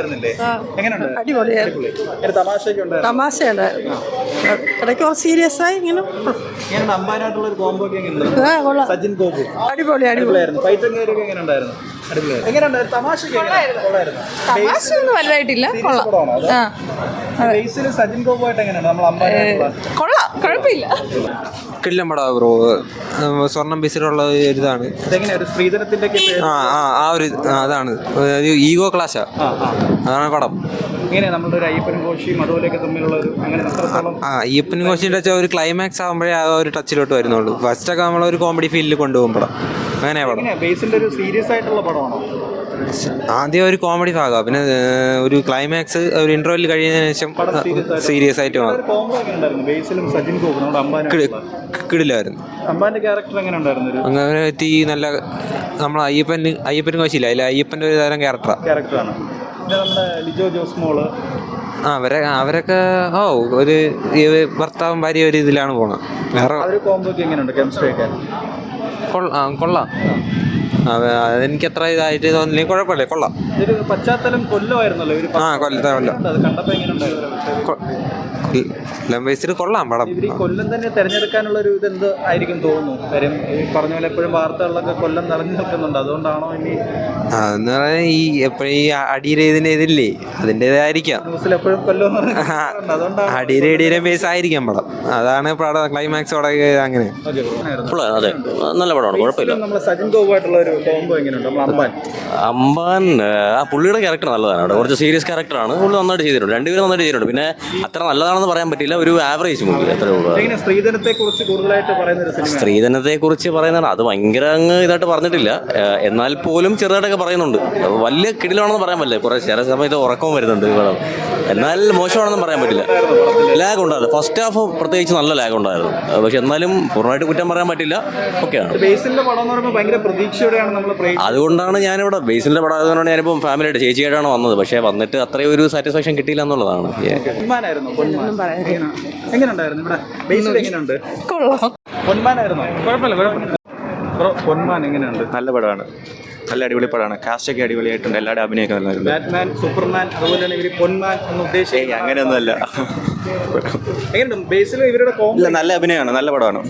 പടമായിരുന്നില്ലേ എങ്ങനെയുണ്ട്? അടിപൊളിയായിരുന്നു. തമാശയൊക്കെ ഉണ്ട് തമാശയുണ്ടായിരുന്നു ഇടയ്ക്ക് സീരിയസ് ആയി ഇങ്ങനെ. അമ്പാനായിട്ടുള്ള ഒരു കോംബോ ഒക്കെ സജിൻ ഗോപു. അടിപൊളി അടിപൊളി. അടിപൊളിയായിരുന്നു. ഫൈറ്റും കാര്യമൊക്കെ എങ്ങനെ ഉണ്ടായിരുന്നു. അടിപൊളിയായിരുന്നു. എങ്ങനെയുണ്ടായിരുന്നു തമാശയൊക്കെ എങ്ങനെ? കൊള്ളായിരുന്നു. തമാശയൊന്നും വലുതായിട്ടില്ല. കൊള്ളാം? സജിൻ ഗോപു ആയിട്ട് എങ്ങനെയുണ്ട്? നമ്മൾ അമ്പാനായിട്ടുള്ള കൊള്ളാം. കുഴപ്പമില്ല. കില്ലം പടാ ബ്രോ സ്വർണം ബേസിലുള്ള ഒരു ഇതാണ്. ആ ആ ആ ഒരു ആ, അതാണ്. ഒരു ഈഗോ ക്ലാഷാ. അതാണ് പടം. ഇങ്ങനെ നമ്മുടെ ഒരു അയ്യപ്പനും കോശിയും അതുപോലെയൊക്കെ തമ്മിലുള്ള ഒരു അങ്ങനെ ആ ഈപ്പൻ കോശിന്റെ വെച്ചാൽ ഒരു ക്ലൈമാക്സ് ആകുമ്പോഴേ ആ ഒരു ടച്ചിലോട്ട് വരുന്നുള്ളൂ. ഫസ്റ്റൊക്കെ നമ്മളൊരു കോമഡി ഫീൽഡിൽ കൊണ്ടുപോകും പടം. അങ്ങനെയാ പടം. എങ്ങനെയാ? ബേസിന്റെ ഒരു സീരിയസ് ആയിട്ടുള്ള പടമാണോ? ആദ്യം ഒരു കോമഡി ഭാഗമാണ് പിന്നെ ഒരു ക്ലൈമാക്സ് ഒരു ഇന്റർവെൽ കഴിയുന്നതിന് ശേഷം സീരിയസ് ആയിട്ട് കിടിലായിരുന്നു. അങ്ങനെ തീ നല്ല നമ്മൾ അയ്യപ്പൻ അയ്യപ്പൻ കോശില്ല അതിൽ അയ്യപ്പന്റെ ഒരു തരം ക്യാരക്ടറാണ് ലിജോ ജോസ് മോൾ ആ അവരെ അവരൊക്കെ ഓ ഒരു ഭർത്താവും ഭാര്യ ഒരു ഇതിലാണ് പോണത്. വേറെ കൊള്ളാം കൊള്ളാം. അതെനിക്ക് എത്ര ഇതായിട്ട് തോന്നില്ല കുഴപ്പമില്ല കൊള്ളാം. ഇതൊരു പശ്ചാത്തലം കൊല്ലമായിരുന്നല്ലോ ഇവർ ആ കൊല്ലത്തെ കൊല്ലം. അത് കണ്ടപ്പോ എങ്ങനെ ഉണ്ടായിരുന്നു കൊല്ലം ബേസിൽ കൊള്ളാം പടം. കൊല്ലം തന്നെ തിരഞ്ഞെടുക്കാനുള്ള ഒരു ഇതെന്ത് ആയിരിക്കും തോന്നുന്നു. കാര്യം ഈ പറഞ്ഞ പോലെ എപ്പോഴും വാർത്തകളിലൊക്കെ കൊല്ലം നിറഞ്ഞു നിൽക്കുന്നുണ്ട്. അതുകൊണ്ടാണോ ഇനി അതെന്ന് പറഞ്ഞാൽ ഈ എപ്പോഴും ഈ അടിയുടെ ഇതിന്റെ ഇതില്ലേ? അതിന്റെതായിരിക്കാം എപ്പോഴും കൊല്ലം അടിയുടെ ഇടിയുടെ ബേസ് ആയിരിക്കാം പടം. അതാണ് ക്ലൈമാക്സ് ക്ലൈമാക്സോടെ അങ്ങനെ. ഓക്കെ അതെ. നല്ല പടമാണ് കുഴപ്പമില്ല. നമ്മൾ സജിൻ ഗോപായിട്ടുള്ള ഒരു കോംബോ എങ്ങനെയുണ്ട്? നമ്മൾ അമ്പാൻ അമ്പാൻ ആ പുള്ളിയുടെ ക്യാരക്ടർ നല്ലതാണ് അവിടെ കുറച്ച് സീരിയസ് ക്യാരക്ടറാണ് പുള്ളി നന്നായിട്ട് ചെയ്തിട്ടുണ്ട്. രണ്ടുപേരും നന്നായിട്ട് ചെയ്തിട്ടുണ്ട്. പിന്നെ അത്ര നല്ലതാണെന്ന് പറയാൻ പറ്റില്ല. ഒരു ആവറേജ് മൂവി അത്രേ ഉള്ളൂ. എങ്ങനെ സ്ത്രീധനത്തെ കുറിച്ച് കൂടുതലായിട്ട് പറയുന്ന ഒരു സിനിമ സ്ത്രീധനത്തെ കുറിച്ച് പറയുന്നത് അത് ഭയങ്കര അങ്ങ് ഇതായിട്ട് പറഞ്ഞിട്ടില്ല. എന്നാൽ പോലും ചെറുതായിട്ടൊക്കെ പറയുന്നുണ്ട്. വലിയ കിടിലാണെന്ന് പറയാൻ പറ്റില്ല. കുറേ ചില സമയത്ത് ഉറക്കവും വരുന്നുണ്ട് പടം. എന്നാൽ മോശമാണെന്നും പറയാൻ പറ്റില്ല. ലാഗ് ഉണ്ടായിരുന്നു. ഫസ്റ്റ് ഹാഫ് പ്രത്യേകിച്ച് നല്ല ലാഗ് ഉണ്ടായിരുന്നു. പക്ഷെ എന്നാലും പൂർണമായിട്ട് കുറ്റം പറയാൻ പറ്റില്ല. ഓക്കെയാണ് ആണ് പടം എന്ന് പറയുമ്പോൾ ഭയങ്കര നമ്മൾ അതുകൊണ്ടാണ് ഞാനിവിടെ ബേസിന്റെ പടം ആയതുകൊണ്ടാണ് ഞാനിപ്പം ഫാമിലിയായിട്ട് ചേച്ചിയായിട്ടാണ് വന്നത്. പക്ഷേ വന്നിട്ട് അത്രയും ഒരു സാറ്റിസ്ഫാക്ഷൻ കിട്ടിയില്ല എന്നുള്ളതാണ്. Yeah. പൊന്മാനായിരുന്നു? പൊന്മാൻ. എങ്ങനെയുണ്ടായിരുന്നു? ഇവിടെ ബേസിൽ എങ്ങനെയുണ്ട്? കൊള്ളാം. പൊന്മാനായിരുന്നു? കുഴപ്പമില്ല കുഴപ്പമില്ല. ബ്രോ പൊന്മാൻ എങ്ങനെയുണ്ട്? നല്ല പടമാണ്. നല്ല അടിപൊളി പടമാണ്. കാസ്റ്റ് ഒക്കെ അടിപൊളിയായിട്ടുണ്ട്. എല്ലാവരുടെ അഭിനയൊക്കെ നല്ലതായിരുന്നു ബാറ്റ്മാൻ സൂപ്പർമാൻ അതുപോലെ തന്നെ ഇവർ പൊന്മാൻ എന്ന് ഉദ്ദേശിച്ചു ഏയ് അങ്ങനെയൊന്നുമല്ല. എങ്ങനെയുണ്ട്? ബേസിൽ ഇവരുടെ നല്ല അഭിനയമാണ്. നല്ല പടമാണ്.